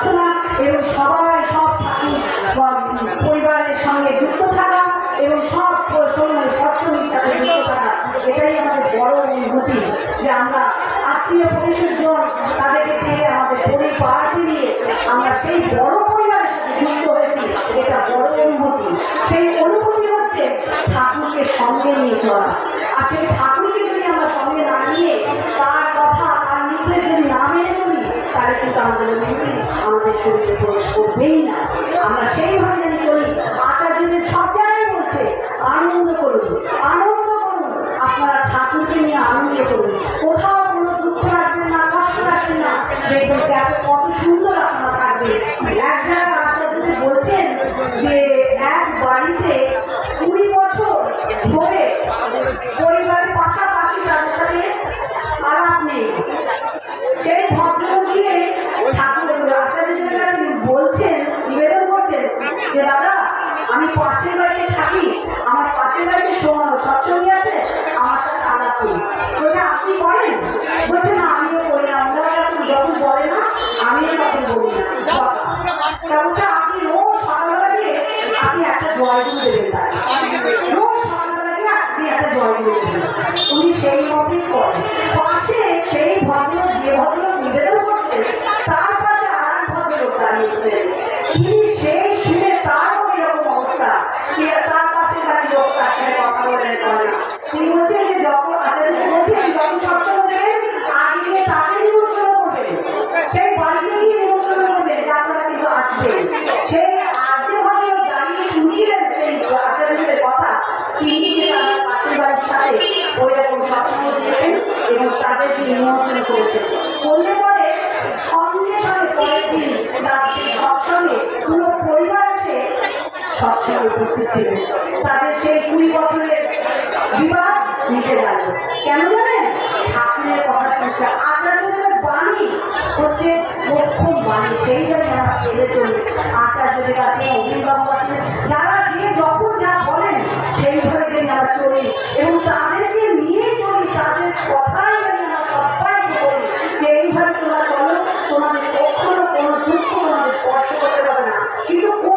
প্রার্থনা এবং সবাই সব পরিবারের সঙ্গে যুক্ত থাকা এবং সব সময় সৎসঙ্গের সাথে যুক্ত থাকা, এটাই আমাদের বড় অনুভূতি যে আমরা আত্মীয় পরিষদজন তাদেরকে ছেড়ে আমাদের পরিবারকে নিয়ে আমরা সেই বড় পরিবারের সাথে যুক্ত হয়েছি, এটা বড় অনুভূতি। সেই অনুভূতি হচ্ছে ঠাকুরকে সঙ্গে নিয়ে চলা। আর সেই ঠাকুরকে যদি আমরা সঙ্গে না নিয়ে তার কথা, তার নির্দেশ যদি না মেনে চলি তাহলে কিন্তু আমাদের অনুভূতি আমাদের শরীরে প্রবেশ করবেই না। আমরা সেইভাবে যদি চলি। আচার্যদের সব জায়গায় বলছে, আনন্দ করুন আনন্দ করুন। আপনারা ঠাকুরকে নিয়ে আনন্দ করুন। কোথাও কোনো দুঃখ রাখবেন না, কষ্ট রাখবেন না। দেখবেন কত সুন্দর আপনারা থাকবেন এক জায়গায় আচার্যদের বলছেন যে এক বাড়িতে কুড়ি বছর ধরে পরিবারের পাশাপাশি তাদের সাথে আলাপ নেই। না তখন বলি না তা আপনি রোজ সকালবেলা গিয়ে আপনি একটা জয়গুলো দেবেন রোজ সকালবেলা গিয়ে আপনি একটা জয়গুলো দেবেন। উনি সেই মতই করেন। নিমন্ত্রণ করেছেন করলে পরে সঙ্গে সঙ্গে পরের দিন তার সেই সৎসঙ্গে পুরো পরিবার এসে সৎসঙ্গে উপস্থিত ছিলেন। তাদের সেই কুড়ি বছরের বিবাহ মিটে গেল। কেন জানেন? ঠাকুরের কথা শুনছে, আচার্যদের বাণী হচ্ছে প্রথম বাণী, সেই জন্য আমরা পেলে চলি। আচার্যদের কাছে অভিভাবক আছে। যারা যে যখন যা বলেন, সেইভাবে আমরা চলি। এবং তাদেরকে নিয়ে চলি, তাদের কথা কিন্তু